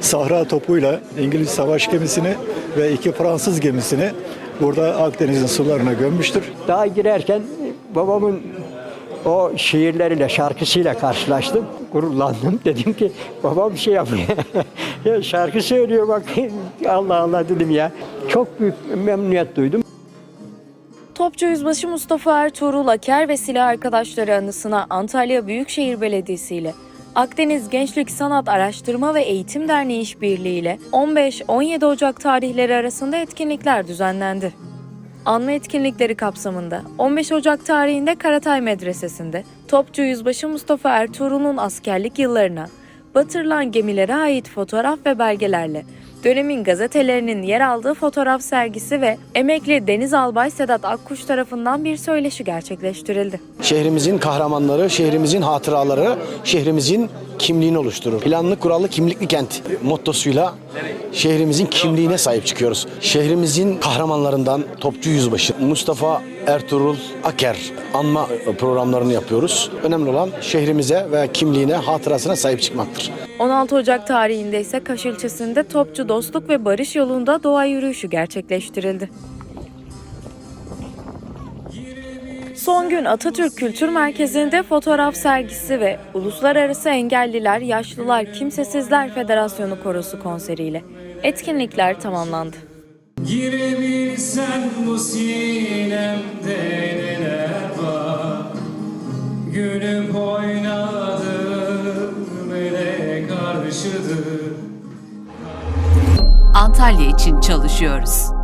Sahra topuyla İngiliz savaş gemisini ve iki Fransız gemisini burada Akdeniz'in sularına gömmüştür. Daha girerken babamın o şiirleriyle, şarkısıyla karşılaştım. Gururlandım. Dedim ki babam bir şey yapıyor. ya şarkı söylüyor bak. Allah Allah dedim ya. Çok büyük memnuniyet duydum. Topçu Yüzbaşı Mustafa Ertuğrul Aker ve silah arkadaşları anısına Antalya Büyükşehir Belediyesi ile Akdeniz Gençlik Sanat Araştırma ve Eğitim Derneği işbirliği ile 15-17 Ocak tarihleri arasında etkinlikler düzenlendi. Anma etkinlikleri kapsamında 15 Ocak tarihinde Karatay Medresesi'nde Topçu Yüzbaşı Mustafa Ertuğrul'un askerlik yıllarına, batırılan gemilere ait fotoğraf ve belgelerle dönemin gazetelerinin yer aldığı fotoğraf sergisi ve emekli Deniz Albay Sedat Akkuş tarafından bir söyleşi gerçekleştirildi. Şehrimizin kahramanları, şehrimizin hatıraları, şehrimizin kimliğini oluşturur. Planlı, kurallı, kimlikli kent mottosuyla şehrimizin kimliğine sahip çıkıyoruz. Şehrimizin kahramanlarından Topçu Yüzbaşı Mustafa Ertuğrul Aker anma programlarını yapıyoruz. Önemli olan şehrimize ve kimliğine, hatırasına sahip çıkmaktır. 16 Ocak tarihinde ise Kaş ilçesinde Topçu Dostluk ve Barış yolunda doğa yürüyüşü gerçekleştirildi. Son gün Atatürk Kültür Merkezi'nde fotoğraf sergisi ve Uluslararası Engelliler, Yaşlılar, Kimsesizler Federasyonu Korosu konseriyle etkinlikler tamamlandı. Girebilsen bu Gülüp oynadım ele karşıdır Antalya için çalışıyoruz.